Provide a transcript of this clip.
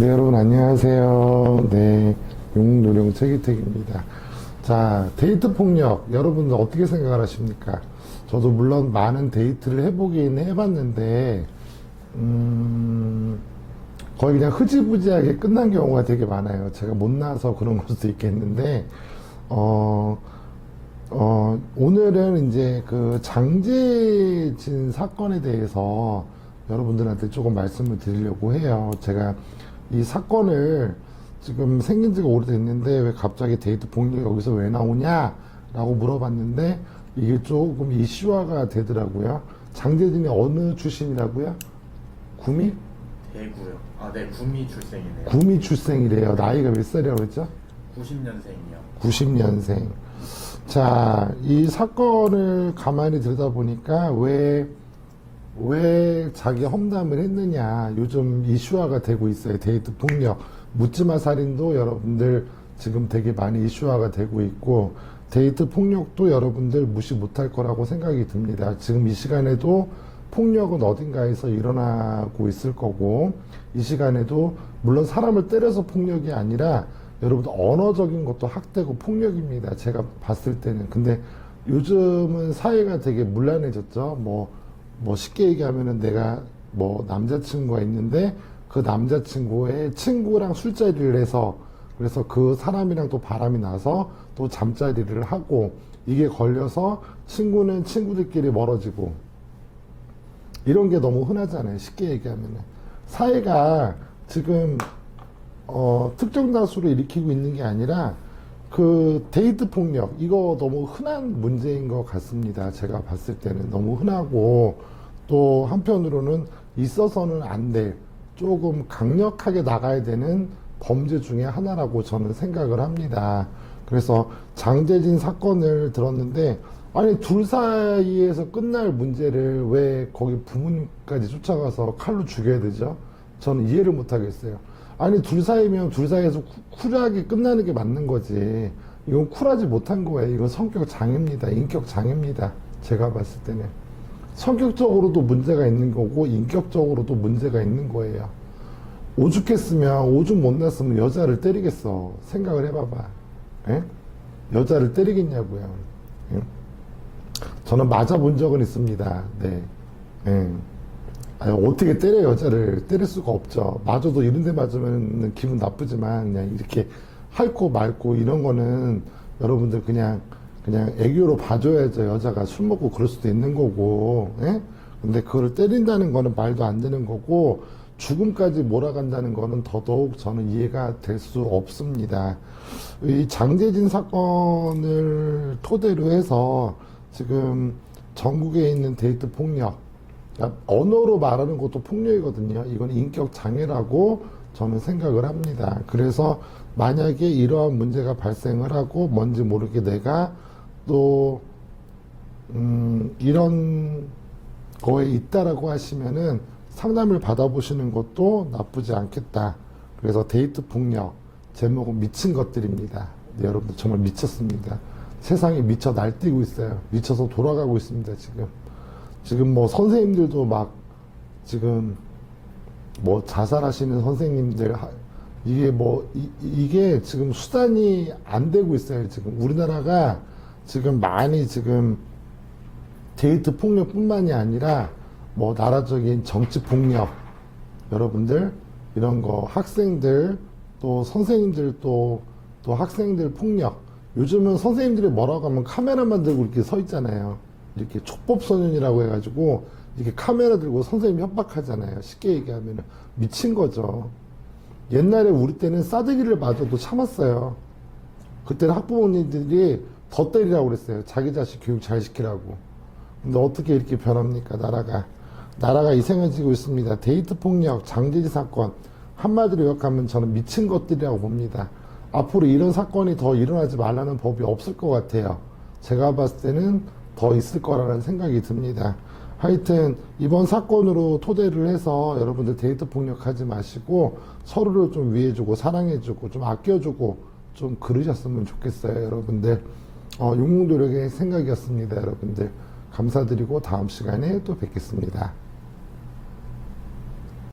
네, 여러분 안녕하세요. 네, 용노령 최기택입니다. 자, 데이트 폭력 여러분들 어떻게 생각을 하십니까? 저도 물론 많은 데이트를 해보긴 해봤는데 음, 거의 그냥 흐지부지하게 끝난 경우가 되게 많아요. 제가 못나서 그런 걸 수도 있겠는데 어. 어, 오늘은 이제 그 장재진 사건에 대해서 여러분들한테 조금 말씀을 드리려고 해요. 제가 이 사건을 지금 생긴 지가 오래됐는데 왜 갑자기 데이트 폭력이 여기서 왜 나오냐? 라고 물어봤는데 이게 조금 이슈화가 되더라고요. 장재진이 어느 출신이라고요? 구미? 대구요. 아, 네, 구미 출생이네요. 구미 출생이래요. 나이가 몇 살이라고 했죠? 90년생이요. 90년생. 자, 이 사건을 가만히 들여다보니까 왜, 왜 자기 험담을 했느냐. 요즘 이슈화가 되고 있어요. 데이트 폭력. 묻지마 살인도 여러분들 지금 되게 많이 이슈화가 되고 있고, 데이트 폭력도 여러분들 무시 못할 거라고 생각이 듭니다. 지금 이 시간에도 폭력은 어딘가에서 일어나고 있을 거고, 이 시간에도 물론 사람을 때려서 폭력이 아니라 여러분들 언어적인 것도 학대고 폭력입니다. 제가 봤을 때는. 근데 요즘은 사회가 되게 문란해졌죠. 뭐, 뭐 쉽게 얘기하면은 내가 뭐 남자친구가 있는데 그 남자친구의 친구랑 술자리를 해서 그래서 그 사람이랑 또 바람이 나서 또 잠자리를 하고 이게 걸려서 친구는 친구들끼리 멀어지고 이런 게 너무 흔하잖아요. 쉽게 얘기하면은. 사회가 지금 어, 특정 다수를 일으키고 있는 게 아니라 그 데이트 폭력 이거 너무 흔한 문제인 것 같습니다. 제가 봤을 때는 너무 흔하고 또 한편으로는 있어서는 안 될 조금 강력하게 나가야 되는 범죄 중에 하나라고 저는 생각을 합니다. 그래서 장재진 사건을 들었는데 아니 둘 사이에서 끝날 문제를 왜 거기 부모님까지 쫓아가서 칼로 죽여야 되죠? 저는 이해를 못 하겠어요. 아니 둘 사이면 둘 사이에서 쿠- 쿨하게 끝나는 게 맞는 거지. 이건 쿨하지 못한 거예요. 이건 성격 장애입니다. 인격 장애입니다. 제가 봤을 때는 성격적으로도 문제가 있는 거고 인격적으로도 문제가 있는 거예요. 오죽했으면 오죽 못 났으면 여자를 때리겠어. 생각을 해봐봐. 예? 여자를 때리겠냐고요. 예? 저는 맞아본 적은 있습니다. 네. 예. 아니, 어떻게 때려 여자를 때릴 수가 없죠. 맞아도 이런 데 맞으면 기분 나쁘지만 그냥 이렇게 핥고 맑고 이런 거는 여러분들 그냥 그냥 애교로 봐줘야죠. 여자가 술 먹고 그럴 수도 있는 거고. 예? 근데 그거를 때린다는 거는 말도 안 되는 거고 죽음까지 몰아간다는 거는 더더욱 저는 이해가 될 수 없습니다. 이 장재진 사건을 토대로 해서 지금 전국에 있는 데이트 폭력 그러니까 언어로 말하는 것도 폭력이거든요. 이건 인격 장애라고 저는 생각을 합니다. 그래서 만약에 이러한 문제가 발생을 하고 뭔지 모르게 내가 또 음, 이런 거에 있다라고 하시면은 상담을 받아보시는 것도 나쁘지 않겠다. 그래서 데이트 폭력 제목은 미친 것들입니다. 네, 여러분 정말 미쳤습니다. 세상이 미쳐 날뛰고 있어요. 미쳐서 돌아가고 있습니다. 지금. 지금 뭐 선생님들도 막 지금 뭐 자살하시는 선생님들 하- 이게 뭐 이, 게 지금 수단이 안 되고 있어요. 지금 우리나라가 지금 많이 지금 데이트 폭력뿐만이 아니라 뭐 나라적인 정치 폭력 여러분들 이런 거 학생들 또 선생님들 또 또 학생들 폭력 요즘은 선생님들이 뭐라고 하면 카메라만 들고 이렇게 서 있잖아요. 이렇게 촉법 소년이라고 해가지고 이렇게 카메라 들고 선생님 협박하잖아요. 쉽게 얘기하면 미친 거죠. 옛날에 우리 때는 싸대기를 맞아도 참았어요. 그때는 학부모님들이 더 때리라고 그랬어요. 자기 자식 교육 잘 시키라고. 근데 어떻게 이렇게 변합니까, 나라가. 나라가 이상해지고 있습니다. 데이트 폭력, 장재지 사건. 한마디로 요약하면 저는 미친 것들이라고 봅니다. 앞으로 이런 사건이 더 일어나지 말라는 법이 없을 것 같아요. 제가 봤을 때는 더 있을 거라는 생각이 듭니다. 하여튼 이번 사건으로 토대를 해서 여러분들 데이트 폭력하지 마시고 서로를 좀 위해주고 사랑해주고 좀 아껴주고 좀 그러셨으면 좋겠어요, 여러분들. 어, 용궁도력의 생각이었습니다, 여러분들. 감사드리고 다음 시간에 또 뵙겠습니다.